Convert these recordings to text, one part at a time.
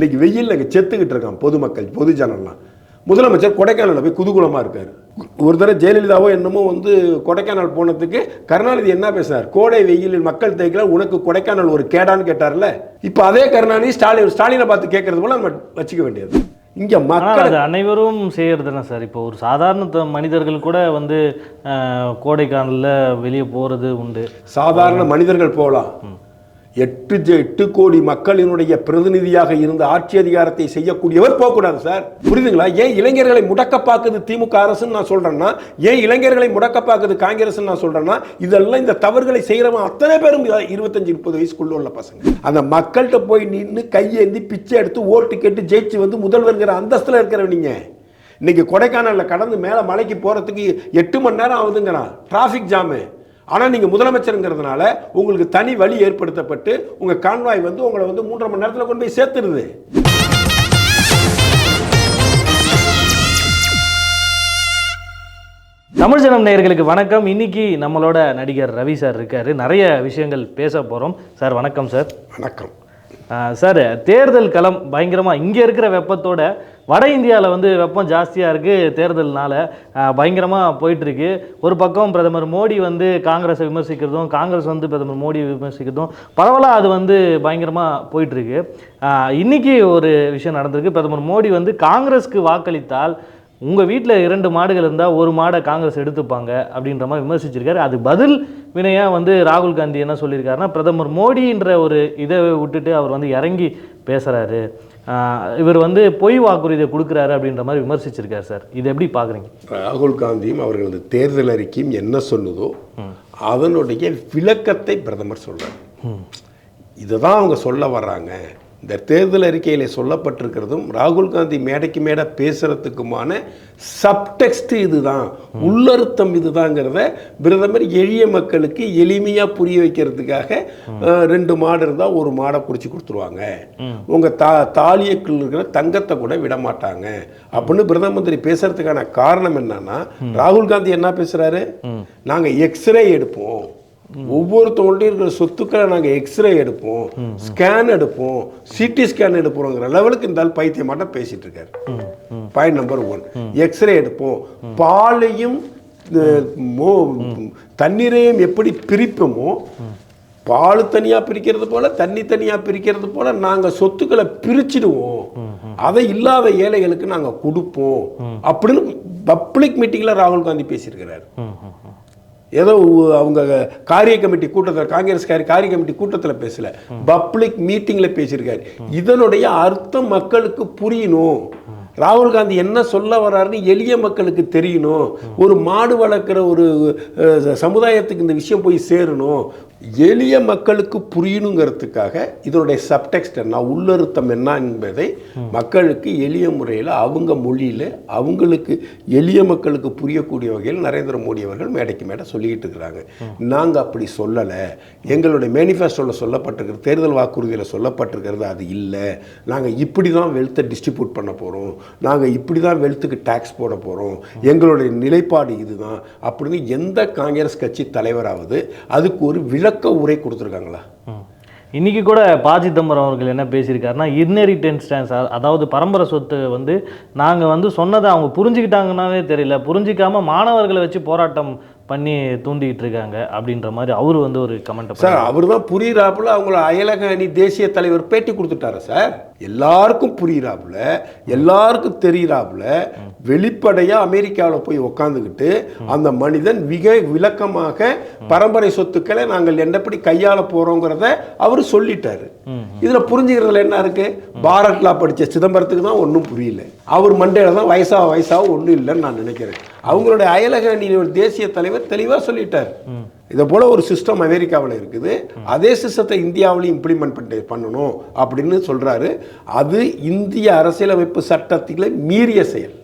இன்னைக்கு வெயில்ல செத்துக்கிட்டு இருக்கான் பொதுமக்கள் பொது ஜனம்லாம் முதலமைச்சர் கொடைக்கானல்ல போய் குதூகலமா இருக்காரு. ஒரு தடவை ஜெயலலிதாவோ என்னமோ வந்து கொடைக்கானல் போனதுக்கு கருணாநிதி என்ன பேசுறார்? கோடை வெயிலில் மக்கள் தேய்க்கல உனக்கு கொடைக்கானல் ஒரு கேடான்னு கேட்டார்ல. இப்போ அதே கருணாநிதி ஸ்டாலின் ஸ்டாலினை பார்த்து கேட்கறது போல நம்ம வச்சுக்க வேண்டியது. இங்க மக்கள் அனைவரும் செய்கிறது சார்? இப்போ ஒரு சாதாரண மனிதர்கள் கூட வந்து கோடைக்கானலில் வெளியே போகிறது உண்டு. சாதாரண மனிதர்கள் போகலாம். எட்டு எட்டு கோடி மக்களினுடைய பிரதிநிதியாக இருந்து ஆட்சி அதிகாரத்தை செய்யக்கூடியவர் போகக்கூடாது சார். புரியுதுங்களா? ஏன் இளைஞர்களை முடக்க பார்க்குது திமுக அரசுன்னு நான் சொல்றேன்னா ஏன் இளைஞர்களை முடக்க பார்க்குது காங்கிரஸ் நான் சொல்றேன்னா இதெல்லாம் இந்த தவறுகளை செய்கிறவன் அத்தனை பேரும் இருபத்தஞ்சு முப்பது வயசுக்குள்ள உள்ள பசங்க. அந்த மக்கள்கிட்ட போய் நின்று கையேந்தி பிச்சை எடுத்து ஓட்டு கேட்டு ஜெயிச்சு வந்து முதல்வர்ங்கிற அந்தஸ்துல இருக்கிறவங்க இன்னைக்கு கொடைக்கானல்ல கடந்து மேலே மலைக்கு போறதுக்கு எட்டு மணி நேரம் ஆகுதுங்கிறான். Traffic jam. ஆனால் நீங்கள் முதலமைச்சருங்கிறதுனால உங்களுக்கு தனி வழி ஏற்படுத்தப்பட்டு உங்கள் கான்வாய் வந்து உங்களை வந்து மூன்றரை மணி நேரத்தில் கொண்டு போய் சேர்த்துருது. தமிழ் ஜனம் நேயர்களுக்கு வணக்கம். இன்னைக்கு நம்மளோட நடிகர் ரவி சார் இருக்காரு. நிறைய விஷயங்கள் பேச போகிறோம் சார் வணக்கம் சார். வணக்கம். சார் தேர்தல் களம் பயங்கரமாக இங்கே இருக்கிற வெப்பத்தோட வட இந்தியாவில் வந்து வெப்பம் ஜாஸ்தியாக இருக்குது தேர்தல்னால பயங்கரமாக போயிட்டுருக்கு. ஒரு பக்கம் பிரதமர் மோடி வந்து காங்கிரஸை விமர்சிக்கிறதும் காங்கிரஸ் வந்து பிரதமர் மோடி விமர்சிக்கிறதும் பரவலாக அது வந்து பயங்கரமாக போயிட்டுருக்கு. இன்றைக்கி ஒரு விஷயம் நடந்திருக்கு. பிரதமர் மோடி வந்து காங்கிரஸ்க்கு வாக்களித்தால் உங்கள் வீட்டில் இரண்டு மாடுகள் இருந்தால் ஒரு மாடை காங்கிரஸ் எடுத்துப்பாங்க அப்படின்ற மாதிரி விமர்சிச்சிருக்காரு. அது பதில் வினையாக வந்து ராகுல் காந்தி என்ன சொல்லியிருக்காருன்னா பிரதமர் மோடின்ற ஒரு இதை விட்டுட்டு அவர் வந்து இறங்கி பேசுகிறாரு இவர் வந்து பொய் வாக்குறுதியை கொடுக்குறாரு அப்படின்ற மாதிரி விமர்சிச்சிருக்காரு சார். இது எப்படி பார்க்குறீங்க? ராகுல் காந்தியும் அவர்களது தேர்தல் அறிக்கையும் என்ன சொல்லுதோ அதனுடைய விளக்கத்தை பிரதமர் சொல்றார். இதுதான் அவங்க சொல்ல வர்றாங்க. இந்த தேர்தல் அறிக்கையில் சொல்லப்பட்டிருக்கிறதும் ராகுல் காந்தி மேடைக்கு மேடை பேசுறதுக்குமான சப்டெக்ஸ்ட் இதுதான். உள்ளர்த்தம் இதுதாங்கிறத பிரதமர் எளிய மக்களுக்கு எளிமையாக புரிய வைக்கிறதுக்காக ரெண்டு மாடு இருந்தால் ஒரு மாடை பிடிச்சி கொடுத்துருவாங்க. உங்கள் தா தாலியக்குள்ள இருக்கிற தங்கத்தை கூட விட மாட்டாங்க அப்படின்னு பிரதம மந்திரி பேசுறதுக்கான காரணம் என்னன்னா ராகுல் காந்தி என்ன பேசுறாரு? நாங்க எக்ஸ்ரே எடுப்போம். ஒவ்வொருத்தவங்கள்ட்டையும் இருக்கிற சொத்துக்களை நாங்கள் எக்ஸ்ரே எடுப்போம் ஸ்கேன் எடுப்போம் சிடி ஸ்கேன் எடுப்போங்கிற லெவலுக்கு இந்த ஆள் பைத்தியமாட்ட பேசிட்டு இருக்காரு. பாயிண்ட் நம்பர் ஒன் எக்ஸ்ரே எடுப்போம். பாலையும் தண்ணீரையும் எப்படி பிரிப்போமோ பால் தனியாக பிரிக்கிறது போல தண்ணி தனியாக பிரிக்கிறது போல நாங்கள் சொத்துக்களை பிரிச்சிடுவோம். அதை இல்லாத ஏழைகளுக்கு நாங்கள் கொடுப்போம். அப்படின்னு பப்ளிக் மீட்டிங்கில் ராகுல் காந்தி பேசியிருக்கிறார். ஏதோ அவங்க காரிய கமிட்டி கூட்டத்தில் காங்கிரஸ்காரி காரிய கமிட்டி கூட்டத்தில் பேசல. பப்ளிக் மீட்டிங்கில் பேசியிருக்காரு. இதனுடைய அர்த்தம் மக்களுக்கு புரியணும். ராகுல் காந்தி என்ன சொல்ல வர்றாருன்னு எளிய மக்களுக்கு தெரியணும். ஒரு மாடு வளர்க்குற ஒரு சமுதாயத்துக்கு இந்த விஷயம் போய் சேரணும். எளிய மக்களுக்கு புரியணுங்கிறதுக்காக இதனுடைய சப்டெக்ஸ்ட் என்ன உள்ளறுத்தம் என்ன என்பதை மக்களுக்கு எளிய முறையில் அவங்க மொழியில் அவங்களுக்கு எளிய மக்களுக்கு புரியக்கூடிய வகையில் நரேந்திர மோடி அவர்கள் மேடைக்கு மேடை சொல்லிக்கிட்டு இருக்கிறாங்க. நாங்கள் அப்படி சொல்லலை. எங்களுடைய மேனிஃபெஸ்டோவில் சொல்லப்பட்டிருக்கிற தேர்தல் வாக்குறுதியில் சொல்லப்பட்டிருக்கிறது அது இல்லை. நாங்கள் இப்படி தான் வெல்த்தை டிஸ்ட்ரிபியூட் பண்ண போகிறோம் நாங்கள் இப்படி தான் வெல்த்துக்கு டேக்ஸ் போட போகிறோம் எங்களுடைய நிலைப்பாடு இதுதான். அப்படின்னு எந்த காங்கிரஸ் கட்சி தலைவராவது அதுக்கு ஒரு விளக்க உரை கொடுத்துருக்காங்களா? ம். இன்னைக்கு கூட ப சிதம்பரம் அவர்கள் என்ன பேசியிருக்காருன்னா இன்ஹெரிட்டன்ஸ் ஸ்டான்ஸ் அதாவது பரம்பரை சொத்து வந்து நாங்கள் வந்து சொன்னதை அவங்க புரிஞ்சுக்கிட்டாங்கன்னாவே தெரியல. புரிஞ்சிக்காம மாணவர்களை வச்சு போராட்டம் பண்ணி தூண்டிகிட்டு இருக்காங்க அப்படின்ற மாதிரி அவர் வந்து ஒரு கமெண்ட் சார் அவர் தான் புரியுறாப்புல அவங்கள அயலக அணி தேசிய தலைவர் பேட்டி கொடுத்துட்டாரு சார்? எல்லாருக்கும் புரியிறாப்புல எல்லாருக்கும் தெரியுறாப்புல வெளிப்படையாக அமெரிக்காவில் போய் உக்காந்துக்கிட்டு அந்த மனிதன் மிக விளக்கமாக பரம்பரை சொத்துக்களை நாங்கள் என்னப்படி கையாள போகிறோங்கிறத அவர் சொல்லிட்டாரு. இதில் புரிஞ்சுக்கிறதுல என்ன இருக்கு? பாரத்லா படித்த சிதம்பரத்துக்கு தான் ஒன்றும் புரியல. அவர் மண்டையில் தான் வயசாக வயசாக ஒன்றும் இல்லைன்னு நான் நினைக்கிறேன். அவங்களுடைய அயலக அணியின் தேசிய தலைவர் தெளிவாக சொல்லிட்டார். இதை போல் ஒரு சிஸ்டம் அமெரிக்காவில் இருக்குது. அதே சிஸ்டத்தை இந்தியாவிலையும் இம்ப்ளிமெண்ட் பண்ணி பண்ணணும் அப்படின்னு சொல்கிறாரு அது இந்திய அரசியலமைப்பு சட்டத்திலே மீறிய செயல்.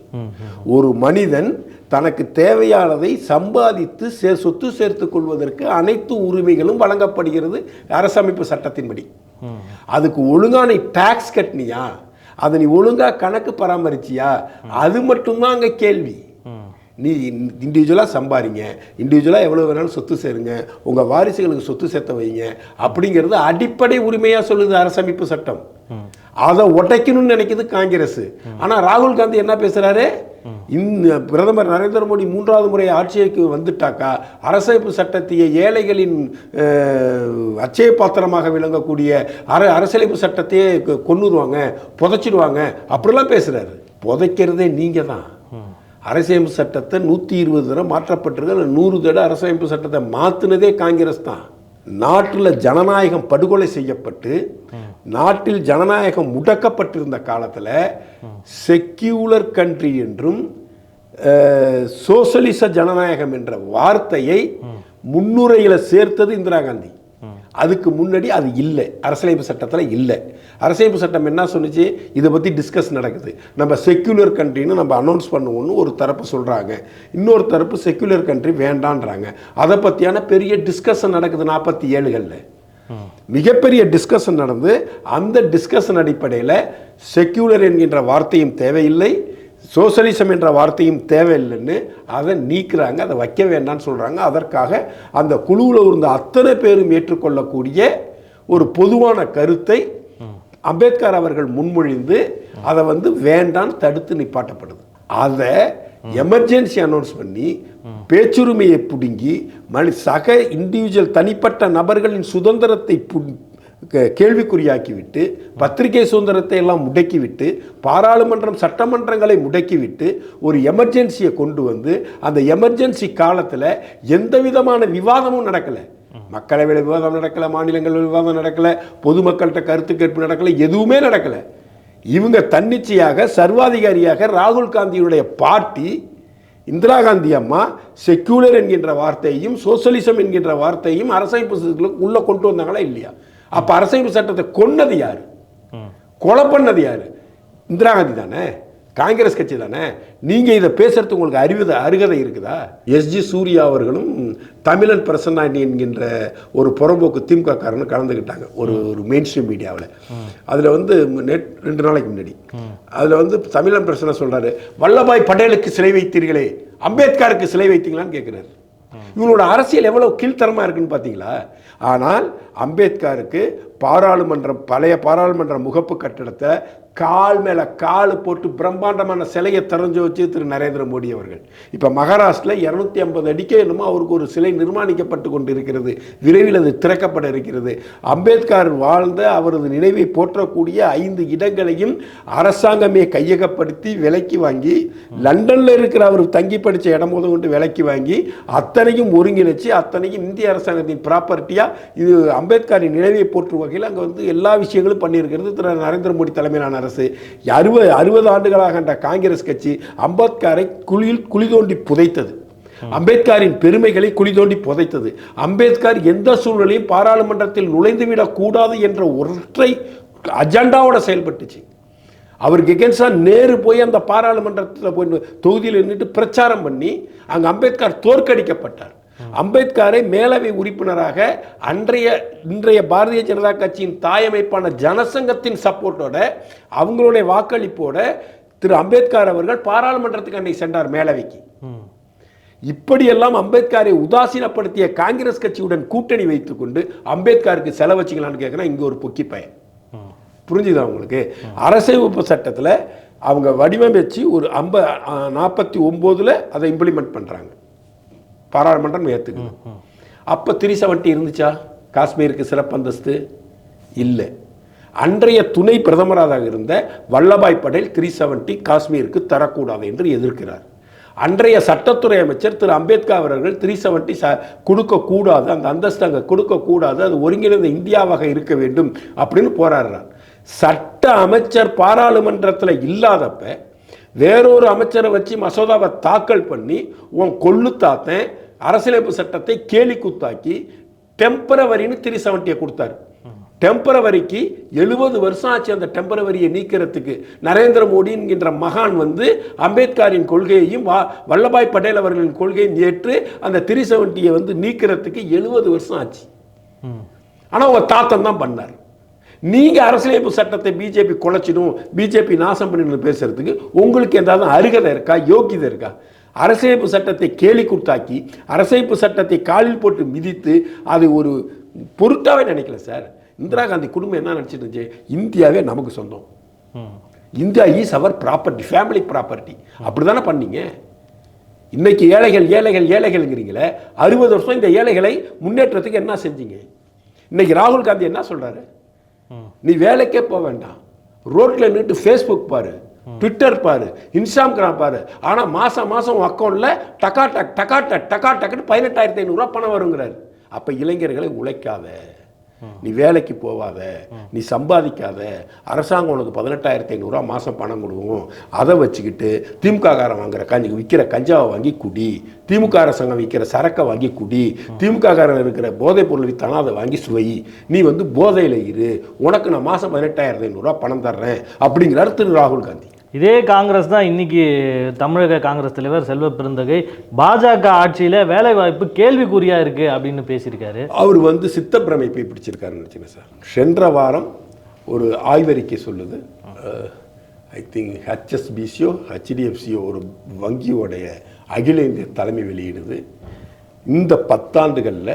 ஒரு மனிதன் தனக்கு தேவையானதை சம்பாதித்து சே சொத்து சேர்த்து கொள்வதற்கு அனைத்து உரிமைகளும் வழங்கப்படுகிறது அரசமைப்பு சட்டத்தின்படி. அதுக்கு ஒழுங்கான டேக்ஸ் கட்டினியா அதை நீ ஒழுங்காக கணக்கு பராமரிச்சியா? அது மட்டும்தான் அங்கே கேள்வி. நீ இண்டிவிஜுவலாக சம்பாதிங்க இண்டிவிஜுவலாக எவ்வளோ வேணாலும் சொத்து சேருங்க. உங்கள் வாரிசுகளுக்கு சொத்து சேர்த்த வைங்க. அப்படிங்கிறது அடிப்படை உரிமையாக சொல்லுது அரசமைப்பு சட்டம். அதை உடைக்கணும்னு நினைக்கிது காங்கிரஸ். ஆனால் ராகுல் காந்தி என்ன பேசுகிறாரு இந்த பிரதமர் நரேந்திர மோடி மூன்றாவது முறை ஆட்சிக்கு வந்துட்டாக்கா அரசமைப்பு சட்டத்தையே ஏழைகளின் அச்சய பாத்திரமாக விளங்கக்கூடிய அர அரசியலமைப்பு சட்டத்தையே கொண்டுருவாங்க புதைச்சிடுவாங்க. அப்படிலாம் பேசுகிறாரு புதைக்கிறதே நீங்கள் தான் அரசியமைப்பு சட்டத்தை நூற்றி இருபது தடவை மாற்றப்பட்டிருக்கு நூறு தடவை அரசியமைப்பு சட்டத்தை மாற்றினதே காங்கிரஸ் தான். நாட்டில் ஜனநாயகம் படுகொலை செய்யப்பட்டு நாட்டில் ஜனநாயகம் முடக்கப்பட்டிருந்த காலத்தில் செக்யூலர் கண்ட்ரி என்றும் சோசலிச ஜனநாயகம் என்ற வார்த்தையை முன்னுரையில் சேர்த்தது இந்திரா காந்தி. அதுக்கு முன்னாடி அது இல்லை. அரசியலமைப்பு சட்டத்தில் இல்லை. அரசியலமைப்பு சட்டம் என்ன சொன்னிச்சு? இதை பற்றி டிஸ்கஸ் நடக்குது. நம்ம செக்யூலர் கண்ட்ரின்னு நம்ம அனௌன்ஸ் பண்ணுவோம்னு ஒரு தரப்பு சொல்கிறாங்க இன்னொரு தரப்பு செக்யூலர் கண்ட்ரி வேண்டான்றாங்க. அதை பற்றியான பெரிய டிஸ்கஷன் நடக்குது நாற்பத்தி ஏழுகளில் மிகப்பெரிய டிஸ்கஷன் நடந்து அந்த டிஸ்கஷன் அடிப்படையில் செக்யூலர் என்கின்ற வார்த்தையும் தேவையில்லை. சோசலிசம் என்ற வார்த்தையும் தேவையில்லைன்னு அதை நீக்குறாங்க அதை வைக்க வேண்டாம்னு சொல்கிறாங்க அதற்காக அந்த குழுவில் இருந்த அத்தனை பேரும் ஏற்றுக்கொள்ளக்கூடிய ஒரு பொதுவான கருத்தை அம்பேத்கர் அவர்கள் முன்மொழிந்து அதை வந்து வேண்டாம் தடுத்து நிப்பாட்டப்படுது. அதை எமர்ஜென்சி அனௌன்ஸ் பண்ணி பேச்சுரிமையை பிடுங்கி மனி சக இண்டிவிஜுவல் தனிப்பட்ட நபர்களின் சுதந்திரத்தை பு- கேள்விக்குறியாக்கிவிட்டு பத்திரிகை சுதந்திரத்தை எல்லாம் முடக்கிவிட்டு பாராளுமன்றம் சட்டமன்றங்களை முடக்கிவிட்டு ஒரு எமர்ஜென்சியை கொண்டு வந்து அந்த எமர்ஜென்சி காலத்தில் எந்த விதமான விவாதமும் நடக்கலை. மக்களவையில் விவாதம் நடக்கலை மாநிலங்களில் விவாதம் நடக்கலை பொதுமக்கள்கிட்ட கருத்து கேட்பு நடக்கலை எதுவுமே நடக்கலை. இவங்க தன்னிச்சையாக சர்வாதிகாரியாக ராகுல் காந்தியுடைய பார்ட்டி இந்திரா காந்தி அம்மா செக்யூலர் என்கின்ற வார்த்தையும் சோசலிசம் என்கின்ற வார்த்தையும் அரசமைப்பு உள்ளே கொண்டு வந்தாங்களா இல்லையா? அப்போ அரசமைப்பு சட்டத்தை கொன்னது யார்? கொலை பண்ணது யார்? இந்திரா காந்தி தானே? காங்கிரஸ் கட்சி தானே? நீங்கள் இதை பேசுறதுக்கு உங்களுக்கு அறிவுத அருகதை இருக்குதா? எஸ்ஜி சூர்யா அவர்களும் தமிழன் பிரசன்னாண்டி என்கின்ற ஒரு புறம்போக்கு திமுக கலந்துக்கிட்டாங்க ஒரு ஒரு மெயின் ஸ்ட்ரீம் மீடியாவில் அதில் வந்து நெட் ரெண்டு நாளைக்கு முன்னாடி. அதில் வந்து தமிழன் பிரசன்னா சொல்றாரு வல்லபாய் பட்டேலுக்கு சிலை வைத்தீர்களே அம்பேத்கருக்கு சிலை வைத்தீங்களான்னு கேட்குறாரு இவங்களோட அரசியல் எவ்வளவு கீழ்த்தரமாக இருக்குன்னு பார்த்தீங்களா ஆனால் அம்பேத்கருக்கு பாராளுமன்றம் பழைய பாராளுமன்ற முகப்பு கட்டிடத்தை கால் மேலே கால் போட்டு பிரம்மாண்டமான சிலையை திறஞ்சு வச்சு திரு நரேந்திர மோடி அவர்கள். இப்போ மகாராஷ்டிரில் இரநூத்தி ஐம்பது அடிக்கே என்னமோ அவருக்கு ஒரு சிலை நிர்மாணிக்கப்பட்டு கொண்டு இருக்கிறது விரைவில் அது திறக்கப்பட இருக்கிறது. அம்பேத்கர் வாழ்ந்த அவரது நினைவை போற்றக்கூடிய ஐந்து இடங்களையும் அரசாங்கமே கையகப்படுத்தி விலக்கி வாங்கி லண்டனில் இருக்கிற அவர் தங்கி படிச்ச இடம் முதல் கொண்டு விலக்கி வாங்கி அத்தனையும் ஒருங்கிணைச்சு அத்தனையும் இந்திய அரசாங்கத்தின் ப்ராப்பர்ட்டியாக இது அம்பேத்கரின் நினைவை போற்றும் வகையில் அங்கே வந்து எல்லா விஷயங்களும் பண்ணியிருக்கிறது திரு நரேந்திர மோடி தலைமையிலான அரசு. அறுபது அறுபது ஆண்டுகளாக காங்கிரஸ் கட்சி அம்பேத்கரை குழியில் குழி தோண்டி புதைத்தது. அம்பேத்கரின் பெருமைகளை குழி தோண்டி புதைத்தது. அம்பேத்கர் எந்த சூழ்நிலையும் பாராளுமன்றத்தில் நுழைந்துவிடக் கூடாது என்ற ஒற்றை அஜெண்டாவோட செயல்பட்டுச்சு. அவருக்கு எகென்ஸ்டாக நேரு போய் அந்த பாராளுமன்றத்தில் போய் தொகுதியில் நின்றுட்டு பிரச்சாரம் பண்ணி அங்கே அம்பேத்கர் தோற்கடிக்கப்பட்டார். அம்பேத்கரை மேலவை உறுப்பினராக அன்றைய இன்றைய பாரதிய ஜனதா கட்சியின் தாயமைப்பான ஜனசங்கத்தின் சப்போர்ட்டோட அவங்களுடைய வாக்களிப்போட திரு அம்பேத்கர் அவர்கள் பாராளுமன்றத்துக்கு அன்னைக்கு சென்றார் மேலவைக்கு. இப்படியெல்லாம் அம்பேத்கரை உதாசீனப்படுத்திய காங்கிரஸ் கட்சியுடன் கூட்டணி வைத்துக்கொண்டு அம்பேத்கருக்கு செலவச்சிக்கலான்னு கேட்குறேன் இங்கே ஒரு பொக்கி பையன். புரிஞ்சுதா உங்களுக்கு? அரசியலமைப்பு சட்டத்தில் அவங்க வடிவமைச்சு ஒரு ஐம்ப நாற்பத்தி ஒம்போதில் அதை இம்ப்ளிமெண்ட் பண்ணுறாங்க பாராளுமன்றம் ஏற்றுக்குது அப்போ த்ரீ செவன்ட்டி இருந்துச்சா? காஷ்மீருக்கு சிறப்பு அந்தஸ்து? இல்லை. அன்றைய துணை பிரதமராக இருந்த வல்லபாய் படேல் த்ரீ செவன்ட்டி காஷ்மீருக்கு தரக்கூடாது என்று எதிர்க்கிறார். அன்றைய சட்டத்துறை அமைச்சர் திரு அம்பேத்கர் அவர்கள் த்ரீ செவன்ட்டி ச கொடுக்கக்கூடாது அந்த அந்தஸ்து அங்கே கொடுக்கக்கூடாது அது ஒருங்கிணைந்த இந்தியாவாக இருக்க வேண்டும் அப்படின்னு போராடுறார். சட்ட அமைச்சர் பாராளுமன்றத்தில் இல்லாதப்ப வேறொரு அமைச்சரை வச்சு மசோதாவை தாக்கல் பண்ணி உன் கொள்ளு தாத்தன் அரசியலமைப்பு சட்டத்தை கேலி குத்தாக்கி டெம்பரவரின்னு த்ரீ செவன்ட்டியை கொடுத்தாரு. டெம்பரவரிக்கு எழுபது வருஷம் ஆச்சு அந்த டெம்பரவரியை நீக்கிறதுக்கு. நரேந்திர மோடி என்கின்ற மகான் வந்து அம்பேத்கரின் கொள்கையையும் வல்லபாய் பட்டேல் அவர்களின் கொள்கையும் ஏற்று அந்த த்ரீ செவன்ட்டியை வந்து நீக்கிறதுக்கு எழுபது வருஷம் ஆச்சு. ஆனால் உங்க தாத்தன் தான் பண்ணார். நீங்க அரசியலமைப்பு சட்டத்தை பிஜேபி குலைச்சிடும் பிஜேபி நாசம் பண்ணிடணும் பேசுறதுக்கு உங்களுக்கு ஏதாவது அருகதை இருக்கா யோக்கியதை இருக்கா? அரசியலமைப்பு சட்டத்தை கேலி குத்தாக்கி அரசியலமைப்பு சட்டத்தை காலில் போட்டு மிதித்து அது ஒரு பொருட்டாவே நினைக்கல சார். இந்திரா காந்தி குடும்பம் என்ன நினச்சிட்டு இருந்துச்சு? இந்தியாவே நமக்கு சொந்தம். India is our property family property அப்படி தானே பண்ணீங்க? இன்னைக்கு ஏழைகள் ஏழைகள் ஏழைகள்ங்கிறீங்களே அறுபது வருஷம் இந்த ஏழைகளை முன்னேற்றத்துக்கு என்ன செஞ்சீங்க? இன்னைக்கு ராகுல் காந்தி என்ன சொல்றாரு? ம். நீ வேலைக்கே போக வேண்டாம். ரோட்ல நின்று ஃபேஸ்புக் பாரு. ட்விட்டர் பாரு இன்ஸ்டாகிராம் பாரு. ஆனால் மாதம் மாதம் உன் அக்கௌண்ட்டில் டக்கா டக் டக்கா டக் டக்கா டக்குன்னு பதினெட்டாயிரத்தி ஐநூறுரூவா பணம் வருங்கிறார். அப்போ இளைஞர்களை உழைக்காத. நீ வேலைக்கு போவாத. நீ சம்பாதிக்காத. அரசாங்கம் உனக்கு பதினெட்டாயிரத்தி ஐநூறுரூவா மாதம் பணம் கொடுக்கும். அதை வச்சுக்கிட்டு திமுககாரன் வாங்குற கஞ்சி விற்கிற கஞ்சாவை வாங்கி குடி. திமுக அரசாங்கம் விற்கிற சரக்கை வாங்கி குடி. திமுககாரன் இருக்கிற போதைப் பொருள் வித்தானா அதை வாங்கி சுவை. நீ வந்து போதையில் இரு. உனக்கு நான் மாதம் பதினெட்டாயிரத்தி ஐநூறுரூவா பணம் தர்றேன். அப்படிங்கிறார் திரு ராகுல் காந்தி. இதே காங்கிரஸ் தான் இன்னைக்கு தமிழக காங்கிரஸ் தலைவர் செல்வ பெருந்தகை பாஜக ஆட்சியில் வேலை வாய்ப்பு கேள்விக்குறியா இருக்கு அப்படின்னு பேசியிருக்காரு. அவர் வந்து சித்தப்பிரமைப்பை பிடிச்சிருக்காருன்னு நினச்சிங்க சார். சென்ற வாரம் ஒரு ஆய்வறிக்கை சொல்லுது. ஐ திங்க் ஹெச்எஸ்பிசியோ ஹெச்டிஎஃப்சியோ ஒரு வங்கியோடைய அகில இந்திய தலைமை வெளியிடுது. இந்த பத்தாண்டுகளில்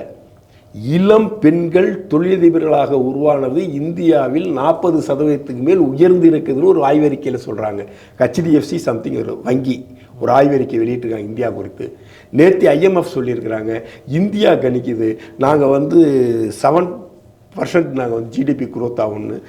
இளம் பெண்கள் தொழிலதிபர்களாக உருவானது இந்தியாவில் நாற்பது சதவீதத்துக்கு மேல் உயர்ந்து இருக்குதுன்னு ஒரு ஆய்வறிக்கையில் சொல்கிறாங்க ஹெச்டிஎஃப்சி சம்திங் ஒரு வங்கி ஒரு ஆய்வறிக்கை வெளியிட்டிருக்காங்க இந்தியா குறித்து. நேற்று ஐஎம்எஃப் சொல்லியிருக்கிறாங்க இந்தியா கணிக்குது நாங்கள் வந்து செவன் பர்சன்ட் நாங்கள் வந்து ஜிடிபி குரோத் ஆகும்னு.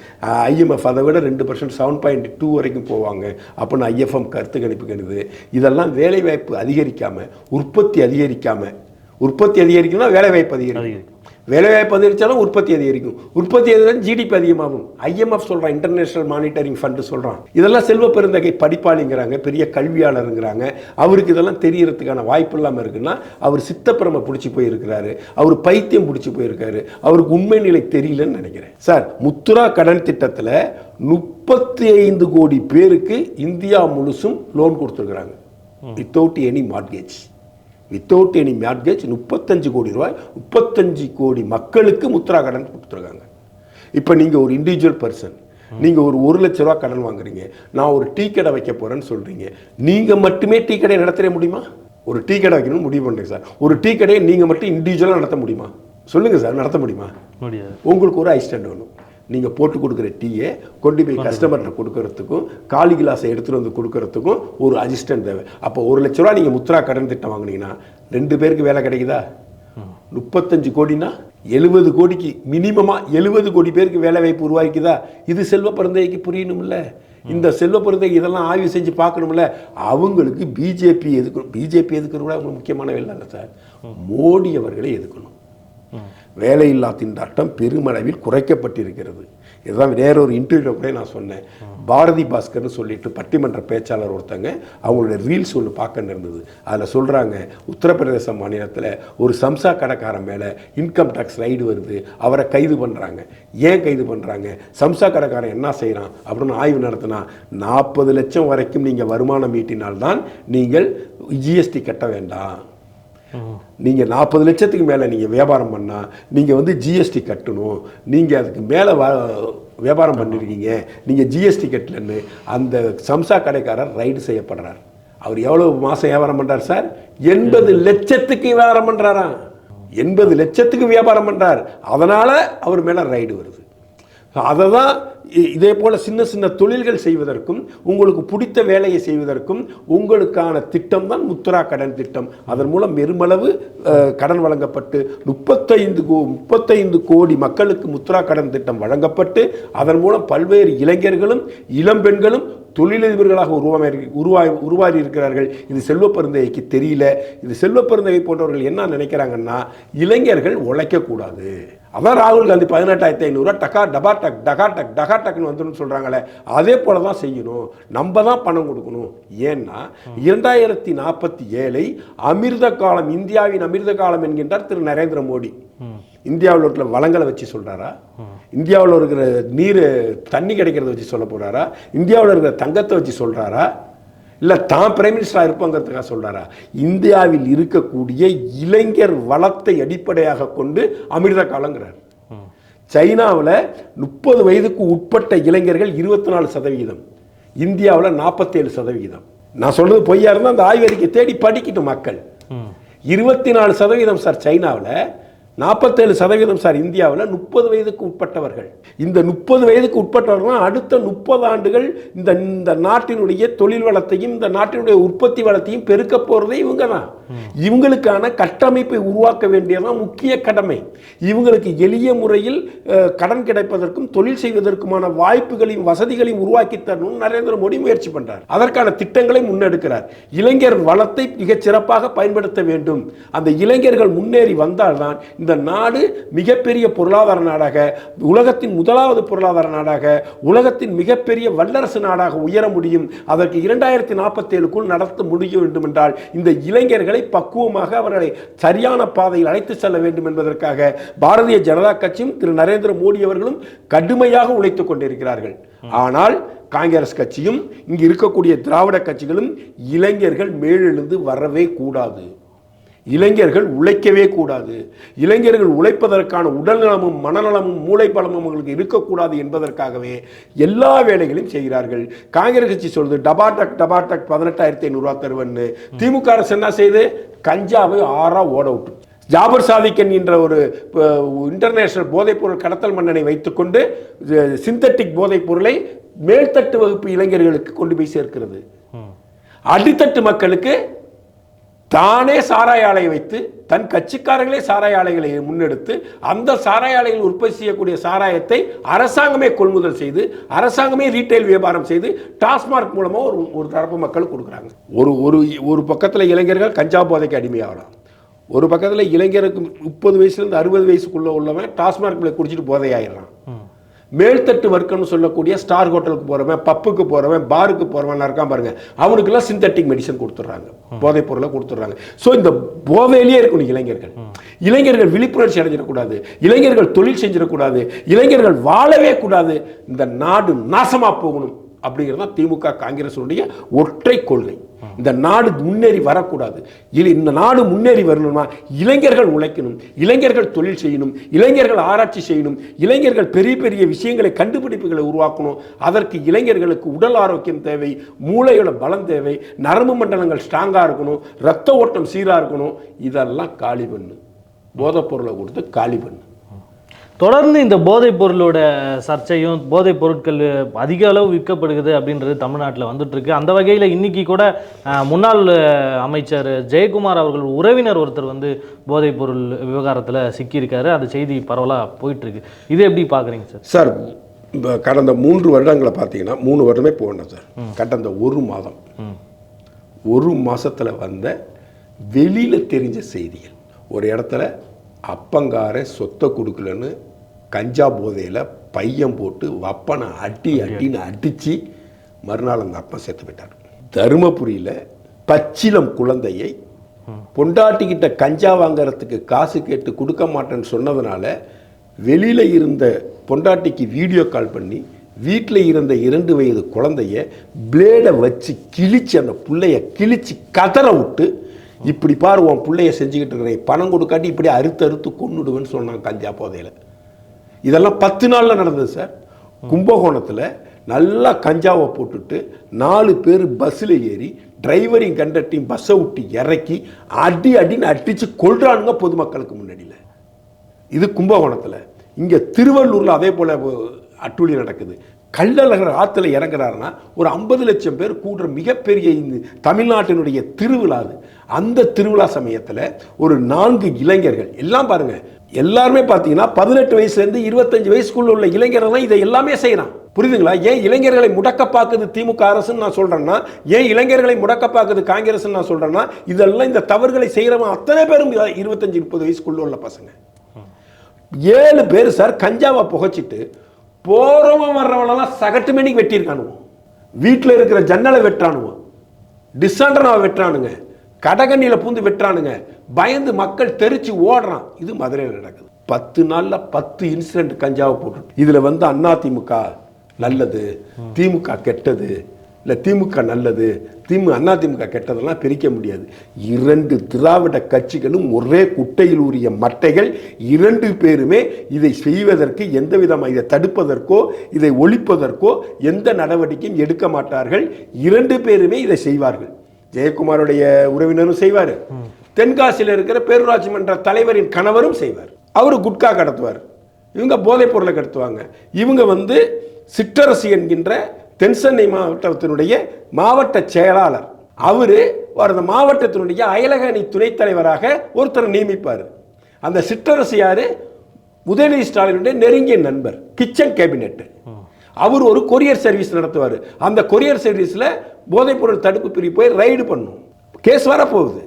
ஐஎம்எஃப் அதை விட ரெண்டு பர்சன்ட் செவன் பாயிண்ட் டூ வரைக்கும் போவாங்க. அப்படின்னு ஐஎஃப்எம் கருத்து கணிப்பு கணிது. இதெல்லாம் வேலைவாய்ப்பு அதிகரிக்காமல் உற்பத்தி அதிகரிக்காமல் உற்பத்தி அதிகரிக்கணும்னா வேலைவாய்ப்பு அதிகரிக்கும் அதிகரிக்கும். வேலைவாய்ப்பு அதிகரித்தாலும் உற்பத்தி அதிகரிக்கும். உற்பத்தி அதிகரித்தாலும் ஜிடிபி அதிகமாகும். ஐஎம்எஃப் சொல்கிறான் இன்டர்நேஷனல் மானிட்டரிங் ஃபண்டு சொல்கிறான் இதெல்லாம் செல்வ பெருந்தகை படிப்பாளிங்கிறாங்க பெரிய கல்வியாளருங்கிறாங்க. அவருக்கு இதெல்லாம் தெரியறதுக்கான வாய்ப்பு இல்லாமல் இருக்குன்னா அவர் சித்தப்பிரமை பிடிச்சி போயிருக்கிறாரு. அவர் பைத்தியம் பிடிச்சி போயிருக்காரு. அவருக்கு உண்மை நிலை தெரியலன்னு நினைக்கிறேன். சார் முத்ரா கடன் திட்டத்தில் முப்பத்தி ஐந்து கோடி பேருக்கு இந்தியா முழுசும் லோன் கொடுத்துருக்குறாங்க. Without any mortgage without any mortgage முப்பத்தஞ்சு கோடி ரூபாய் முப்பத்தஞ்சு கோடி மக்களுக்கு முத்ரா கடன் கொடுத்துருக்காங்க. இப்போ நீங்கள் ஒரு இண்டிவிஜுவல் பர்சன் நீங்கள் ஒரு ஒரு லட்ச ரூபா கடன் வாங்குறீங்க. நான் ஒரு டீ கடை வைக்க போகிறேன்னு சொல்கிறீங்க நீங்கள் மட்டுமே டீ கடையை நடத்திட முடியுமா? ஒரு டீ கடை வைக்கணும்னு முடிவு பண்ணுறேன் சார். ஒரு டீ கடையை நீங்கள் மட்டும் இண்டிவிஜுவலாக நடத்த முடியுமா? சொல்லுங்கள் சார் நடத்த முடியுமா? உங்களுக்கு ஒரு அசிஸ்டன்ட் வேணும். நீங்கள் போட்டு கொடுக்குற டீயை கொண்டு போய் கஸ்டமர்கிட்ட கொடுக்கறதுக்கும் காலி கிளாஸை எடுத்துகிட்டு வந்து கொடுக்கறதுக்கும் ஒரு அசிஸ்டன்ட் தேவை. அப்போ ஒரு லட்ச ரூபா நீங்கள் முத்ரா கடன் திட்டம் வாங்குனீங்கன்னா ரெண்டு பேருக்கு வேலை கிடைக்குதா? முப்பத்தஞ்சு கோடினா எழுபது கோடிக்கு மினிமமாக எழுபது கோடி பேருக்கு வேலை வாய்ப்பு உருவாக்கிதா இது செல்வ பிறந்தைக்கு புரியணும்ல. இந்த செல்வ பிறந்தைக்கு இதெல்லாம் ஆய்வு செஞ்சு பார்க்கணும்ல. அவங்களுக்கு பிஜேபி எதுக்கணும் பிஜேபி எதுக்கிறது கூட அவங்க முக்கியமான வேலை இல்லை சார் மோடி அவர்களை எதுக்கணும்? வேலையில்லா திண்டாட்டம் பெருமளவில் குறைக்கப்பட்டிருக்கிறது. இதுதான் வேறொரு இன்டர்வியூவில் கூட நான் சொன்னேன். பாரதி பாஸ்கர்னு சொல்லிட்டு பட்டிமன்ற பேச்சாளர் ஒருத்தங்க அவங்களோட ரீல்ஸ் ஒன்று பார்க்க இருந்தது அதில் சொல்கிறாங்க உத்தரப்பிரதேச மாநிலத்தில் ஒரு சம்சா கடைக்காரன் மேலே இன்கம் டேக்ஸ் ரைடு வருது. அவரை கைது பண்ணுறாங்க ஏன் கைது பண்ணுறாங்க சம்சா கடைக்காரன் என்ன செய்கிறான் அப்படின்னு ஆய்வு நடத்தினா நாற்பது லட்சம் வரைக்கும் நீங்கள் வருமானம் ஈட்டினால்தான் நீங்கள் ஜிஎஸ்டி கட்ட வேண்டாம். நீங்கள் நாற்பது லட்சத்துக்கு மேலே நீங்கள் வியாபாரம் பண்ணால் நீங்கள் வந்து ஜிஎஸ்டி கட்டணும். நீங்கள் அதுக்கு மேலே வ வியாபாரம் பண்ணிருக்கீங்க. நீங்கள் ஜிஎஸ்டி கட்டலன்னு அந்த சம்சா கடைக்காரர் ரைடு செய்யப்படுறார். அவர் எவ்வளோ மாதம் வியாபாரம் பண்ணுறார் சார்? எண்பது லட்சத்துக்கு வியாபாரம் பண்ணுறாராம் எண்பது லட்சத்துக்கு வியாபாரம் பண்ணுறார் அதனால் அவர் மேலே ரைடு வருது. அதை தான் இதே போல் சின்ன சின்ன தொழில்கள் செய்வதற்கும் உங்களுக்கு பிடித்த வேலையை செய்வதற்கும் உங்களுக்கான திட்டம் தான் முத்ரா கடன் திட்டம். அதன் மூலம் பெருமளவு கடன் வழங்கப்பட்டு முப்பத்தைந்து கோ முப்பத்தைந்து கோடி மக்களுக்கு முத்ரா கடன் திட்டம் வழங்கப்பட்டு அதன் மூலம் பல்வேறு இளைஞர்களும் இளம்பெண்களும் தொழிலதிபர்களாக உருவாகி உருவாய் உருவாகி இருக்கிறார்கள். இது செல்வப்பருந்தகைக்கு தெரியல. இது செல்வப்பருந்தகை போன்றவர்கள் என்ன நினைக்கிறாங்கன்னா இளைஞர்கள் உழைக்கக்கூடாது. அதான் ராகுல் காந்தி பதினெட்டாயிரத்தி ஐநூறுரூவா டக்கா டபா டக் டகா டக் டகா டக்குன்னு வந்துடும் சொல்கிறாங்களே அதே போல தான் செய்யணும். நம்ம தான் பணம் கொடுக்கணும். ஏன்னா இரண்டாயிரத்தி நாற்பத்தி ஏழை அமிர்த காலம் இந்தியாவின் அமிர்த காலம் என்கின்றார் திரு நரேந்திர மோடி. இந்தியாவில் இருக்கிற வளங்களை வச்சு சொல்றாரா? இந்தியாவில் இருக்கிற நீர் தண்ணி கிடைக்கிறத வச்சு சொல்ல போறாரா? இந்தியாவில் இருக்கிற தங்கத்தை வச்சு சொல்றாரா? இல்லை தான் பிரைம் மினிஸ்டராக இருப்பாங்கிறதுக்காக சொல்றாரா? இந்தியாவில் இருக்கக்கூடிய இளைஞர் வளத்தை அடிப்படையாக கொண்டு அமிர்த காலங்கிறார். சைனாவில் முப்பது வயதுக்கு உட்பட்ட இளைஞர்கள் இருபத்தி நாலு சதவிகிதம் இந்தியாவில் நாற்பத்தேழு சதவிகிதம் நான் சொல்றது பொய்யா இருந்தால் அந்த ஆய்வறிக்கை தேடி படிக்கட்டும் மக்கள். இருபத்தி நாலு சதவீதம் சார் சைனாவில். நாற்பத்தேழு சதவீதம் சார் இந்தியாவில் முப்பது வயதுக்கு உட்பட்டவர்கள். இந்த முப்பது வயதுக்கு உட்பட்டவர்கள் அடுத்த முப்பது ஆண்டுகள் இந்த இந்த நாட்டினுடைய தொழில் வளத்தையும் இந்த நாட்டினுடைய உற்பத்தி வளத்தையும் பெருக்க போகிறதே இவங்க தான் இவங்களுக்கான கட்டமைப்பை உருவாக்க வேண்டியதான் முக்கிய கடமை. இவங்களுக்கு எளிய முறையில் கடன் கிடைப்பதற்கும் தொழில் செய்வதற்குமான வாய்ப்புகளையும் வசதிகளையும் உருவாக்கி தரணும் நரேந்திர மோடி முயற்சி பண்றார். அதற்கான திட்டங்களை முன்னெடுக்கிறார். இளைஞர் வளத்தை மிகச் சிறப்பாக பயன்படுத்த வேண்டும். அந்த இளைஞர்கள் முன்னேறி வந்தால்தான் இந்த நாடு மிகப்பெரிய பொருளாதார நாடாக உலகத்தின் முதலாவது பொருளாதார நாடாக உலகத்தின் மிகப்பெரிய வல்லரசு நாடாக உயர முடியும். அதற்கு இரண்டாயிரத்தி நாற்பத்தேழுக்குள் நடத்த முடிய வேண்டும் என்றால் இந்த இளைஞர்களை பக்குவமாக அவர்களை சரியான பாதையில் அழைத்து செல்ல வேண்டும் என்பதற்காக பாரதிய ஜனதா கட்சியும் திரு நரேந்திர மோடி அவர்களும் கடுமையாக உழைத்துக் கொண்டிருக்கிறார்கள். ஆனால் காங்கிரஸ் கட்சியும் இங்கு இருக்கக்கூடிய திராவிட கட்சிகளும் இளைஞர்கள் மேலெழுந்து வரவே கூடாது. இளைஞர்கள் உழைக்கவே கூடாது. இளைஞர்கள் உழைப்பதற்கான உடல்நலமும் மனநலமும் மூளைப்பலமும் அவங்களுக்கு இருக்கக்கூடாது என்பதற்காகவே எல்லா வேலைகளையும் செய்கிறார்கள். காங்கிரஸ் கட்சி சொல்லுது டபாட்டக் டபாட்டக் பதினெட்டாயிரத்தி ஐநூறுரூவா தருவன்னு. திமுக அரசு என்ன செய்யுது? கஞ்சாவை ஆறா ஓட விட்டு. ஜாபர் சாதிக்கன் என்ற ஒரு இன்டர்நேஷனல் போதைப்பொருள் கடத்தல் மன்னனை வைத்துக்கொண்டு சிந்தட்டிக் போதைப் பொருளை மேல்தட்டு வகுப்பு இளைஞர்களுக்கு கொண்டு போய் சேர்க்கிறது. அடித்தட்டு மக்களுக்கு தானே சாராய ஆலையை வைத்து தன் கட்சிக்காரர்களே சாராய ஆலைகளை முன்னெடுத்து அந்த சாராய ஆலைகள் உற்பத்தி செய்யக்கூடிய சாராயத்தை அரசாங்கமே கொள்முதல் செய்து அரசாங்கமே ரீட்டைல் வியாபாரம் செய்து டாஸ்மார்க் மூலமாக ஒரு ஒரு தரப்பு மக்கள் கொடுக்குறாங்க. ஒரு ஒரு ஒரு பக்கத்தில் இளைஞர்கள் கஞ்சா போதைக்கு அடிமையாகலாம். ஒரு பக்கத்தில் இளைஞருக்கு முப்பது வயசுலேருந்து அறுபது வயசுக்குள்ளே உள்ளவன் டாஸ்மார்க் குடிச்சிட்டு போதையாயிடலாம் மேல்தட்டு வர்க்கம்னு சொல்லக்கூடிய ஸ்டார் ஹோட்டலுக்கு போகிறவன் பப்புக்கு போகிறவன் பாருக்கு போகிறவன் இருக்கான் பாருங்க. அவனுக்கெல்லாம் சிந்தட்டிக் மெடிசன் கொடுத்துட்றாங்க. போதைப் பொருளை கொடுத்துட்றாங்க. ஸோ இந்த போதையிலேயே இருக்கணும் இளைஞர்கள். இளைஞர்கள் விழிப்புணர்ச்சி அடைஞ்சிடக்கூடாது. இளைஞர்கள் தொழில் செஞ்சிடக்கூடாது. இளைஞர்கள் வாழவே கூடாது. இந்த நாடு நாசமாக போகணும் அப்படிங்கிறது தான் திமுக காங்கிரஸுடைய ஒற்றை கொள்கை. இந்த நாடு முன்னேறி வரக்கூடாது. இல்லை இந்த நாடு முன்னேறி வரணும்னா இளைஞர்கள் உழைக்கணும் இளைஞர்கள் தொழில் செய்யணும் இளைஞர்கள் ஆராய்ச்சி செய்யணும் இளைஞர்கள் பெரிய பெரிய விஷயங்களை கண்டுபிடிப்புகளை உருவாக்கணும். அதற்கு இளைஞர்களுக்கு உடல் ஆரோக்கியம் தேவை மூளையோட பலம் தேவை நரம்பு மண்டலங்கள் ஸ்ட்ராங்காக இருக்கணும் ரத்த ஓட்டம் சீராக இருக்கணும். இதெல்லாம் காலி பண்ணு. போதைப் பொருளை கொடுத்து காலி பண்ணு. தொடர்ந்து இந்த போதைப் பொருளோட சர்ச்சையும் போதைப் பொருட்கள் அதிக அளவு விற்கப்படுகிறது அப்படின்றது தமிழ்நாட்டில் வந்துட்டு இருக்கு அந்த வகையில் இன்னைக்கு கூட முன்னாள் அமைச்சர் ஜெயக்குமார் அவர்கள் உறவினர் ஒருத்தர் வந்து போதைப் பொருள் விவகாரத்தில் சிக்கியிருக்காரு. அந்த செய்தி பரவலாக போயிட்டு இருக்கு இது எப்படி பார்க்குறீங்க சார்? சார் கடந்த மூன்று வருடங்களை பார்த்தீங்கன்னா மூணு வருடமே போகணும் சார். கடந்த ஒரு மாதம். ஒரு மாசத்துல வந்த வெளியில் தெரிஞ்ச செய்திகள். ஒரு இடத்துல அப்பங்கார சொத்தை கொடுக்கலன்னு கஞ்சா போதையில் பையன் போட்டு வப்பனை அடி அடின்னு அடித்து மறுநாள் அந்த அப்பன் செத்து போயிட்டார். தருமபுரியில் பச்சிலம் குழந்தையை பொண்டாட்டிக்கிட்ட கஞ்சா வாங்குறதுக்கு காசு கேட்டு கொடுக்க மாட்டேன்னு சொன்னதுனால வெளியில் இருந்த பொண்டாட்டிக்கு வீடியோ கால் பண்ணி வீட்டில் இருந்த இரண்டு வயது குழந்தைய பிளேடை வச்சு கிழிச்சு அந்த புள்ளைய கிழிச்சு கதற விட்டு இப்படி பாரு உன் பிள்ளைய செஞ்சுக்கிட்டு இருக்கிறேன். பணம் கொடுக்காட்டி இப்படி அறுத்து அறுத்து கொன்னுடுவேன்னு சொன்னான் கஞ்சா போதையில். இதெல்லாம் பத்து நாளில் நடந்தது சார். கும்பகோணத்தில் நல்லா கஞ்சாவை போட்டுட்டு நாலு பேர் பஸ்ஸில் ஏறி டிரைவரையும் கண்டக்டையும் பஸ்ஸை விட்டு இறக்கி அடி அடின்னு அடித்து கொள்றானுங்க பொதுமக்களுக்கு முன்னாடியில். இது கும்பகோணத்தில். இங்கே திருவள்ளூரில் அதே போல் அட்டுழி நடக்குது. கள்ளழகர் ஆற்றுல இறங்குறாருன்னா ஒரு ஐம்பது லட்சம் பேர் கூடுற மிகப்பெரிய இந்த தமிழ்நாட்டினுடைய திருவிழா அது. அந்த திருவிழா சமயத்தில் ஒரு நான்கு இளைஞர்கள் எல்லாம் பாருங்கள் எல்லாருமே பார்த்தீங்கன்னா பதினெட்டு வயசுலேருந்து இருபத்தஞ்சு வயசுக்குள்ள உள்ள இளைஞர்கள் தான் இதை எல்லாமே செய்கிறான் புரியுதுங்களா? ஏன் இளைஞர்களை முடக்க பார்க்குது திமுக அரசுன்னு நான் சொல்கிறேன்னா ஏன் இளைஞர்களை முடக்க பார்க்குது காங்கிரஸ்ன்னு நான் சொல்கிறேன்னா இதெல்லாம் இந்த தவறுகளை செய்கிறவன் அத்தனை பேரும் இருபத்தஞ்சி முப்பது வயசுக்குள்ள உள்ள பசங்க. ஏழு பேர் சார் கஞ்சாவை புகைச்சிட்டு போகிறவன் வர்றவனெல்லாம் சகட்டு மணிக்கு வெட்டியிருக்கானுவோம் வீட்டில் இருக்கிற ஜன்னலை வெட்டானுவோம் டிஸ்ஆண்டனாவை வெட்டுறானுங்க. கடகண்ணியில் பூந்து வெட்டுறானுங்க. பயந்து மக்கள் தெரிச்சு ஓடுறான். இது மதுரையில் நடக்குது. பத்து நாளில் பத்து இன்சிடென்ட் கஞ்சாவை போட்டு இதில் வந்து அண்ணா திமுக நல்லது திமுக கெட்டது இல்லை திமுக நல்லது திமு அண்ணா திமுக கெட்டதெல்லாம் பிரிக்க முடியாது. இரண்டு திராவிட கட்சிகளும் ஒரே குட்டையில் உரிய மட்டைகள். இரண்டு பேருமே இதை செய்வதற்கு எந்த விதமாக இதை தடுப்பதற்கோ இதை ஒழிப்பதற்கோ எந்த நடவடிக்கையும் எடுக்க மாட்டார்கள். இரண்டு பேருமே இதை செய்வார்கள். ஜெயக்குமாருடைய உறவினரும் செய்வார். தென்காசியில் இருக்கிற பேரூராட்சி மன்ற தலைவரின் கணவரும் செய்வார். அவர் குட்கா கடத்துவார். இவங்க போதைப் பொருளை கடத்துவாங்க. இவங்க வந்து சிற்றரசு என்கின்ற தென்சென்னை மாவட்டத்தினுடைய மாவட்ட செயலாளர். அவர் அந்த மாவட்டத்தினுடைய அயலக அணி துணைத் தலைவராக ஒருத்தரை நியமிப்பார். அந்த சிற்றரசு யார்? உதயநிதி ஸ்டாலினுடைய நெருங்கிய நண்பர் கிச்சன் கேபினெட் அவர் ஒரு கொரியர் சர்வீஸ் நடத்துவார். அந்த கொரியர் சர்வீஸில் போதைப்பொருள் தடுப்பு பிரிவு போய் ரைடு பண்ணும். கேஸ் வரப்போகுது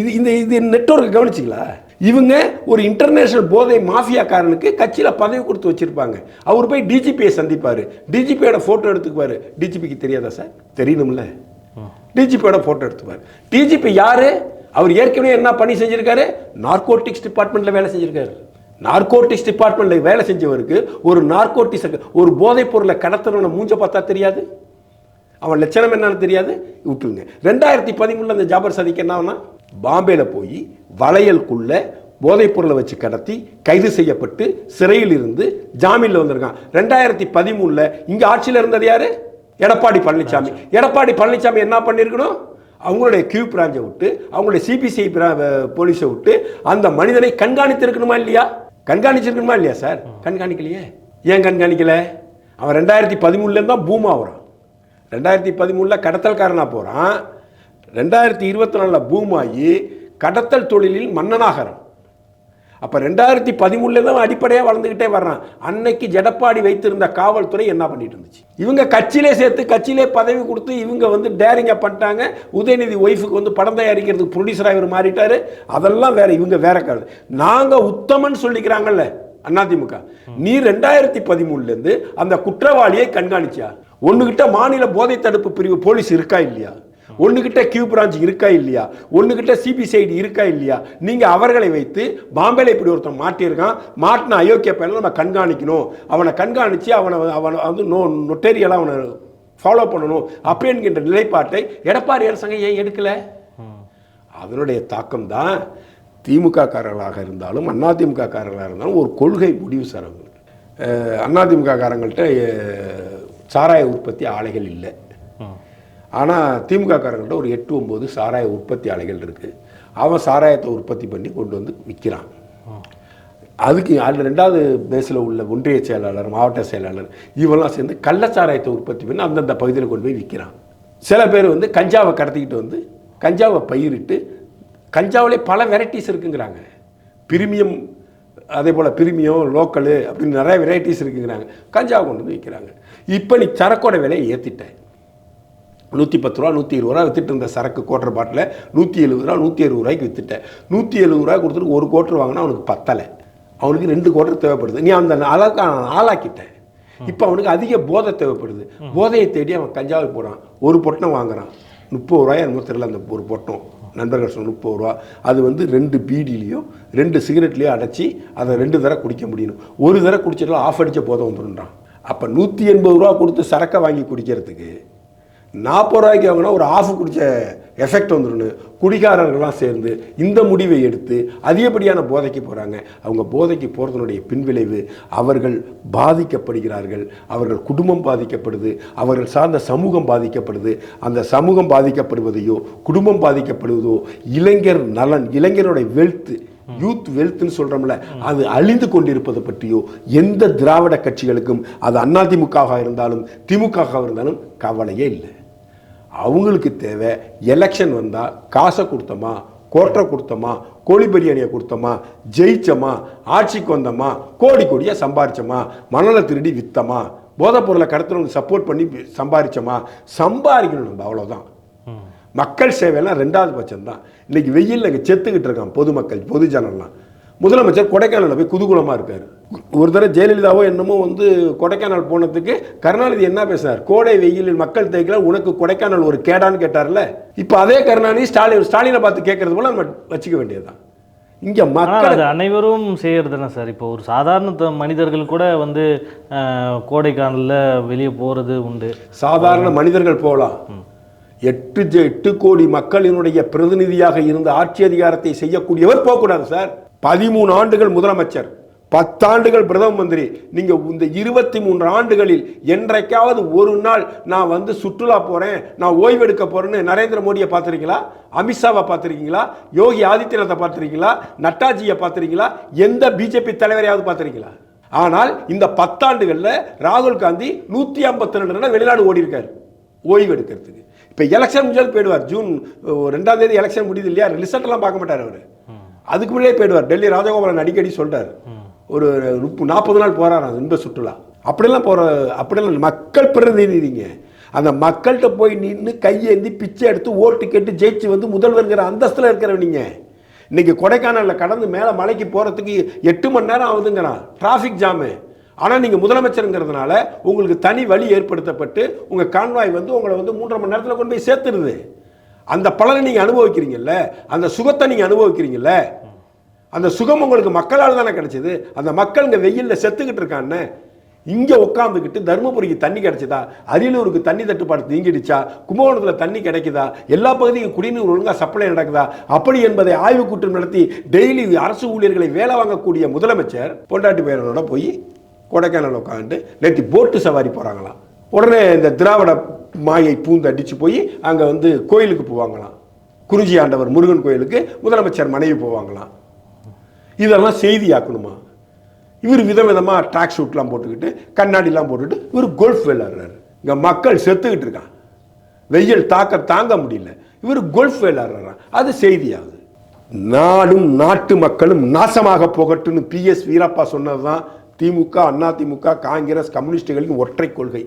இது இந்த இது நெட்வொர்க் கவனிச்சிங்களா? இவங்க ஒரு இன்டர்நேஷனல் போதை மாஃபியாக்காரனுக்கு கட்சியில் பதவி கொடுத்து வச்சுருப்பாங்க. அவர் போய் டிஜிபியை சந்திப்பார். டிஜிபியோட ஃபோட்டோ எடுத்துக்குவார். டிஜிபிக்கு தெரியாதா சார்? தெரியணும்ல டிஜிபியோட ஃபோட்டோ எடுத்துப்பார் டிஜிபி யார்? அவர் ஏற்கனவே என்ன பணி செஞ்சுருக்காரு? நார்கோட்டிக்ஸ் டிபார்ட்மெண்ட்டில் வேலை செஞ்சுருக்காரு. நார்கோட்டிக்ஸ் டிபார்ட்மெண்ட்டில் வேலை செஞ்சவருக்கு ஒரு நார்கோட்டிக்ஸ் ஒரு போதைப் பொருளை கடத்துறவனை மூஞ்ச பார்த்தா தெரியாது? அவன் லட்சணம் என்னன்னு தெரியாது? விட்டுருங்க. ரெண்டாயிரத்தி பதிமூணுல அந்த ஜாபர் சதிக்கு என்ன பாம்பேல போய் வளையலுக்குள்ள போதைப் பொருளை வச்சு கடத்தி கைது செய்யப்பட்டு சிறையில் இருந்து ஜாமீன்ல வந்திருக்கான். ரெண்டாயிரத்தி பதிமூணுல இங்க ஆட்சியில் இருந்தது யாரு? எடப்பாடி பழனிசாமி எடப்பாடி பழனிசாமி என்ன பண்ணியிருக்கணும் அவங்களுடைய கியூ பிராஞ்சை விட்டு அவங்களுடைய சிபிசிஐ போலீஸை விட்டு அந்த மனிதனை கண்காணித்திருக்கணுமா இல்லையா? கண்காணிச்சிருக்கணுமா இல்லையா சார்? கண்காணிக்கலையே. ஏன் கண்காணிக்கல? அவன் ரெண்டாயிரத்தி பதிமூணுலேருந்து தான் பூம் ஆகுறான். ரெண்டாயிரத்தி பதிமூணில் கடத்தல்காரனாக போகிறான் ரெண்டாயிரத்தி இருபத்தி நாலில் பூம் ஆகி கடத்தல் தொழிலில் மன்னனாகிறான். அப்போ ரெண்டாயிரத்தி பதிமூணுல தான் அடிப்படையாக வளர்ந்துக்கிட்டே வர்றான். அன்னைக்கு ஜெடப்பாடி வைத்திருந்த காவல்துறை என்ன பண்ணிட்டு இருந்துச்சு? இவங்க கட்சியிலே சேர்த்து கட்சியிலே பதவி கொடுத்து இவங்க வந்து டேரிங்காக பண்ணிட்டாங்க. உதயநிதி ஒய்ஃபுக்கு வந்து படம் தயாரிக்கிறதுக்கு ப்ரொடியூசராக இவர் மாறிட்டாரு. அதெல்லாம் வேற இவங்க வேற கருது நாங்கள் உத்தமன் சொல்லிக்கிறாங்கல்ல அதிமுக. நீ ரெண்டாயிரத்தி பதிமூணுலேருந்து அந்த குற்றவாளியை கண்காணிச்சியா? ஒன்றுகிட்ட மாநில போதை தடுப்பு பிரிவு போலீஸ் இருக்கா இல்லையா? ஒன்றுகிட்ட கியூ பிரான்ச் இருக்கா இல்லையா? ஒன்றுகிட்ட சிபிசிஐடி இருக்கா இல்லையா? நீங்கள் அவர்களை வைத்து பாம்பேல இப்படி ஒருத்தன் மாட்டியிருக்கான். மாட்டின அயோக்கிய பையனை நம்ம கண்காணிக்கணும். அவனை கண்காணித்து அவனை அவனை வந்து நோ நொட்டேரியலாக அவனை ஃபாலோ பண்ணணும் அப்படின்கின்ற நிலைப்பாட்டை எடப்பாடி அரசாங்கம் ஏன் எடுக்கலை? அதனுடைய தாக்கம் தான் திமுக காரர்களாக இருந்தாலும் அதிமுக காரர்களாக இருந்தாலும் ஒரு கொள்கை முடிவு சார் அவங்களுக்கு. அதிமுக காரங்கள்ட்ட சாராய உற்பத்தி ஆலைகள் இல்லை. ஆனால் திமுக காரங்கள்ட்ட ஒரு எட்டு ஒம்பது சாராய உற்பத்தி ஆலைகள் இருக்குது அவன் சாராயத்தை உற்பத்தி பண்ணி கொண்டு வந்து விற்கிறான் அதுக்கு அதில் ரெண்டாவது பேஸில் உள்ள ஒன்றிய செயலாளர் மாவட்ட செயலாளர் இவெல்லாம் சேர்ந்து கள்ளச்சாராயத்தை உற்பத்தி பண்ணி அந்தந்த பகுதியில் கொண்டு போய் விற்கிறான் சில பேர் வந்து கஞ்சாவை கடத்திக்கிட்டு வந்து கஞ்சாவை பயிரிட்டு கஞ்சாவிலே பல வெரைட்டிஸ் இருக்குங்கிறாங்க. பிரிமியம் அதே போல் பிரிமியம் லோக்கலு அப்படின்னு நிறைய வெரைட்டிஸ் இருக்குங்கிறாங்க. கஞ்சாவை கொண்டு வந்து விற்கிறாங்க இப்போ நீ சரக்கோட விலையை ஏற்றிட்டேன் நூற்றி பத்து ரூபா நூற்றி இருபது ரூபா வித்துட்டு இருந்த சரக்கு கோட்டர் பாட்டில் நூற்றி எழுபது ரூபா நூற்றி அறுபது ரூபாய்க்கு வித்துட்டேன். நூற்றி எழுபது ரூபா கொடுத்துட்டு ஒரு கோட்டர் வாங்கினா அவனுக்கு பத்தலை. அவனுக்கு ரெண்டு கோட்டர் தேவைப்படுது. நீ அந்த அளவுக்கு அவன் ஆளாக்கிட்டேன். இப்போ அவனுக்கு அதிக போதை தேவைப்படுது. போதையை தேடி அவன் கஞ்சாவில் போகிறான் ஒரு பொட்டணம் வாங்குறான். முப்பது ரூபாய் என்னமோ தெரியல அந்த ஒரு பொட்டணம் நண்பர்கள் சொன்ன முப்பது ரூபா. அது வந்து ரெண்டு பீடிலையும் ரெண்டு சிகரெட்லேயும் அடைச்சி அதை ரெண்டு தடவை குடிக்க முடியணும். ஒரு தடவை குடிச்சிட்டாலும் ஆஃப் அடித்த போதை வந்துடுன்றான் அப்போ நூற்றி எண்பது ரூபா கொடுத்து சரக்கை வாங்கி குடிக்கிறதுக்கு நாற்பது ரூபாய்க்கு வாங்கினா ஒரு ஆஃப் குடித்த எஃபெக்ட் வந்துடும் குடிகாரர்கள்லாம் சேர்ந்து இந்த முடிவை எடுத்து அதிகப்படியான போதைக்கு போகிறாங்க அவங்க போதைக்கு போகிறதுனுடைய பின்விளைவு அவர்கள் பாதிக்கப்படுகிறார்கள். அவர்கள் குடும்பம் பாதிக்கப்படுது. அவர்கள் சார்ந்த சமூகம் பாதிக்கப்படுது. அந்த சமூகம் பாதிக்கப்படுவதையோ குடும்பம் பாதிக்கப்படுவதோ இளைஞர் நலன் இளைஞருடைய வெல்த்து யூத் வெல்த்னு சொல்கிறோம்ல அது அழிந்து கொண்டிருப்பது பற்றியோ எந்த திராவிட கட்சிகளுக்கும் அது அதிமுகவாக இருந்தாலும் திமுகவாக இருந்தாலும் கவலையே இல்லை. அவங்களுக்கு தேவை எலெக்ஷன் வந்தால் காசை கொடுத்தோமா கோட்டை கொடுத்தோமா கோழி பிரியாணியை கொடுத்தோமா ஜெயிச்சோமா ஆட்சிக்கு வந்தோமா கோடி கோடியாக சம்பாரிச்சோமா மணலை திருடி வித்தோமா போதைப் பொருளை கடத்துறவங்களுக்கு சப்போர்ட் பண்ணி சம்பாரிச்சோமா சம்பாதிக்கணும் நம்ம அவ்வளோதான் மக்கள் சேவைலாம் ரெண்டாவது பட்சம் தான் இன்னைக்கு வெயில்ல இங்கே செத்துக்கிட்டு இருக்கான் பொதுமக்கள் பொது ஜனம்லாம் முதலமைச்சர் கொடைக்கானலில் போய் குதூகலமாக இருக்கார். ஒரு தடவை ஜெயலலிதாவோ என்னமோ வந்து கொடைக்கானல் போனதுக்கு கருணாநிதி என்ன பேசினார் கோடை வெயிலில் மக்கள் தேய்க்கல உனக்கு கொடைக்கானல் ஒரு கேடான்னு கேட்டார்ல. இப்போ அதே கருணாநிதி ஸ்டாலின் ஸ்டாலினை பார்த்து கேட்கறது போல நம்ம வச்சுக்க வேண்டியதுதான். இங்கே மக்கள் அது அனைவரும் செய்யறது தானே சார்? இப்போ ஒரு சாதாரண மனிதர்கள் கூட வந்து கோடைக்கானல்ல வெளியே போறது உண்டு. சாதாரண மனிதர்கள் போகலாம் எட்டு எட்டு கோடி மக்களினுடைய பிரதிநிதியாக இருந்த ஆட்சி அதிகாரத்தை செய்யக்கூடியவர் போகக்கூடாது சார். பதிமூணு ஆண்டுகள் முதலமைச்சர் பத்தாண்டுகள் பிரதம மந்திரி. நீங்க இந்த இருபத்தி மூன்று ஆண்டுகளில் என்றைக்காவது ஒரு நாள் நான் வந்து சுற்றுலா போறேன் நான் ஓய்வெடுக்க போறேன்னு நரேந்திர மோடியை பார்த்துருக்கீங்களா? அமித்ஷாவை பார்த்துருக்கீங்களா? யோகி ஆதித்யநாத்தை பார்த்துருக்கீங்களா? நட்டாஜியை பார்த்துருக்கீங்களா? எந்த பிஜேபி தலைவரையாவது பார்த்துருக்கீங்களா? ஆனால் இந்த பத்தாண்டுகளில் ராகுல் காந்தி நூற்றி ஐம்பத்தி ரெண்டு நாள் வெளிநாடு ஓடி இருக்காரு ஓய்வு எடுக்கிறதுக்கு இப்போ எலெக்ஷன் முடிஞ்சாலும் போயிடுவார். ஜூன் ரெண்டாம் தேதி எலெக்ஷன் முடியுது இல்லையா? ரிசல்ட்லாம் பார்க்க மாட்டார் அவர். அதுக்கு முன்னாடியே போயிடுவார். டெல்லி ராஜகோபாலன் அடிக்கடி சொல்றார். ஒரு முப்பது நாற்பது நாள் போகிறாராம் இன்ப சுற்றுலா. அப்படிலாம் போற அப்படிலாம் மக்கள் பிரதிநிதிங்க. அந்த மக்கள்கிட்ட போய் நின்று கையேந்தி பிச்சை எடுத்து ஓட்டு கேட்டு ஜெயிச்சு வந்து முதல்வர்ங்கிற அந்தஸ்தில் இருக்கிறவனிங்க. இன்னைக்கு கொடைக்கானலில் கடந்து மேலே மலைக்கு போகிறதுக்கு எட்டு மணி நேரம் ஆகுதுங்கிறான். டிராஃபிக் ஜாமு ஆனால் நீங்கள் முதலமைச்சருங்கிறதுனால உங்களுக்கு தனி வழி ஏற்படுத்தப்பட்டு உங்கள் கான்வாய் வந்து உங்களை வந்து மூன்றரை மணி நேரத்தில் கொண்டு போய் சேர்த்துருது. அந்த பலனை நீங்கள் அனுபவிக்கிறீங்கல்ல? அந்த சுகத்தை நீங்கள் அனுபவிக்கிறீங்கல்ல? அந்த சுகம் உங்களுக்கு மக்களால் தானே கிடைச்சது? அந்த மக்கள் இங்கே வெயிலில் செத்துக்கிட்டு இருக்கான்னு இங்கே உட்காந்துக்கிட்டு தருமபுரிக்கு தண்ணி கிடைச்சதா? அரியலூருக்கு தண்ணி தட்டுப்பாடு நீங்கிடுச்சா? கும்பகோணத்தில் தண்ணி கிடைக்குதா? எல்லா பகுதியும் குடிநீர் ஒழுங்காக சப்ளை நடக்குதா? அப்படி என்பதை ஆய்வு கூட்டம் நடத்தி டெய்லி அரசு ஊழியர்களை வேலை வாங்கக்கூடிய முதலமைச்சர் பொண்டாட்டி பேரனோட போய் கொடைக்கானல் உட்காந்து நேற்று போட்டு சவாரி போகிறாங்களாம் உடனே இந்த திராவிட மாயை பூந்து அடித்து போய் அங்கே வந்து கோயிலுக்கு போவாங்களாம். குறிஞ்சி ஆண்டவர் முருகன் கோயிலுக்கு முதலமைச்சர் மனைவி போவாங்களாம். இதெல்லாம் செய்தியாக்கணுமா? இவர் விதவிதமாக ட்ராக் ஷூட்லாம் போட்டுக்கிட்டு கண்ணாடிலாம் போட்டுக்கிட்டு இவர் கோல்ஃப் விளையாடுறாரு. இங்கே மக்கள் செத்துக்கிட்டு இருக்கான் வெயில் தாக்க தாங்க முடியல. இவர் கோல்ஃப் விளையாடுறாரு அது செய்தியாகுது. நாடும் நாட்டு மக்களும் நாசமாக போகட்டும்னு பிஎஸ் வீரப்பா சொன்னது தான் திமுக அண்ணா திமுக காங்கிரஸ் கம்யூனிஸ்டுகளின் ஒற்றை கொள்கை.